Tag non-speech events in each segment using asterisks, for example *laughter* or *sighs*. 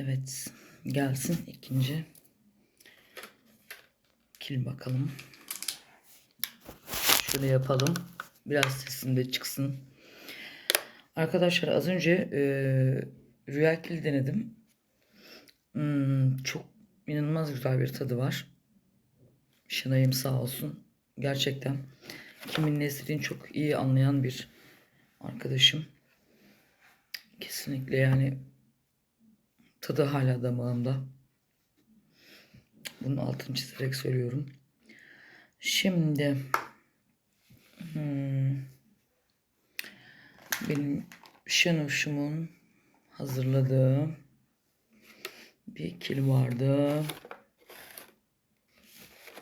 Evet. Gelsin ikinci. Kil bakalım. Şöyle yapalım. Biraz sesim de çıksın. Arkadaşlar az önce e, rüya kil denedim. Hmm, çok inanılmaz güzel bir tadı var. Şınayım sağ olsun. Gerçekten kimin ne istediğini çok iyi anlayan bir arkadaşım. Kesinlikle yani tadı hala damağımda. Bunun altını çizerek söylüyorum. Şimdi hmm, benim Şenuş'umun hazırladığı bir kil vardı.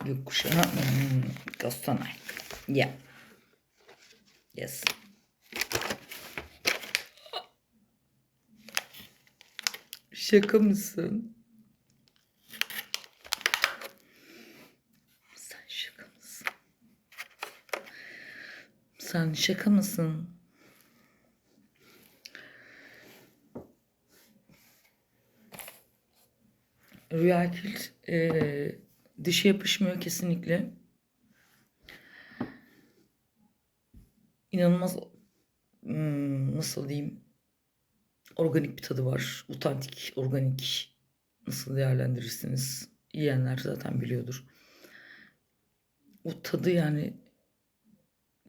Gökkuşağı. Hmm, Kastanay. Yeah. Yes. Şaka mısın? Sen şaka mısın? Sen şaka mısın? Rüya kilt eee dişe yapışmıyor kesinlikle. İnanılmaz hmm, nasıl diyeyim organik bir tadı var. Otantik, organik nasıl değerlendirirsiniz? Yiyenler zaten biliyordur. O tadı yani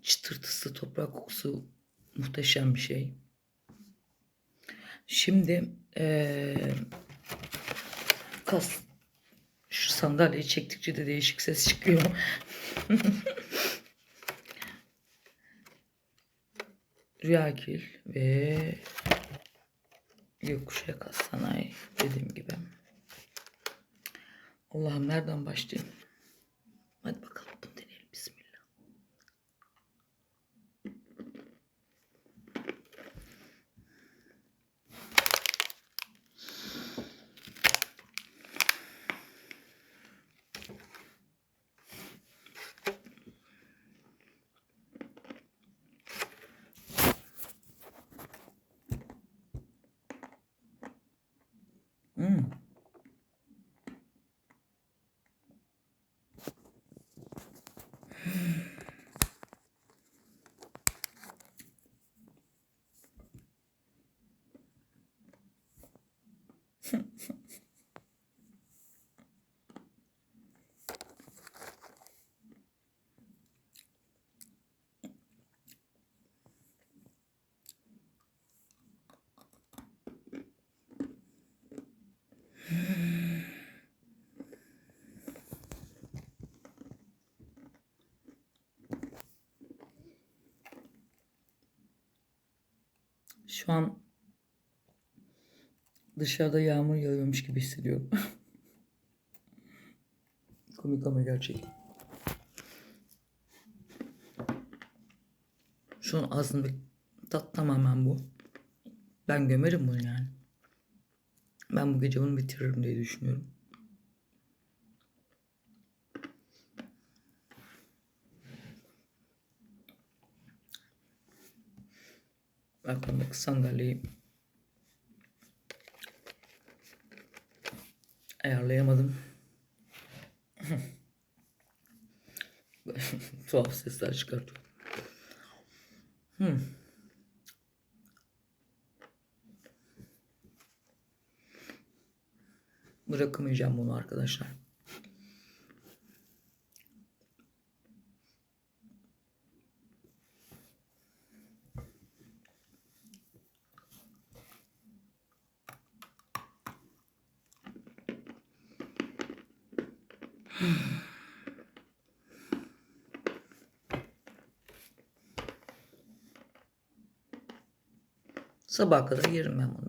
çıtırtısı, toprak kokusu muhteşem bir şey. Şimdi eee kas şu sandalyeyi çektikçe de değişik ses çıkıyor. *laughs* Rüyagil ve Gökkuşağı Kas Sanayi dediğim gibi. Allah'ım nereden başlayayım? Hadi bakalım bunu deneyelim. Bismillah. Hmm. Şu an dışarıda yağmur yağıyormuş gibi hissediyorum. *laughs* Komik ama gerçek. Şu an ağzımda tat tamamen bu. Ben gömerim bunu yani. Ben bu gece bunu bitiririm diye düşünüyorum. Arkamdaki sandalyeyi ayarlayamadım. *laughs* Tuhaf sesler çıkartıyor. Hmm. Bırakamayacağım bunu arkadaşlar. *sighs* Sabaha kadar yerim ben bunu.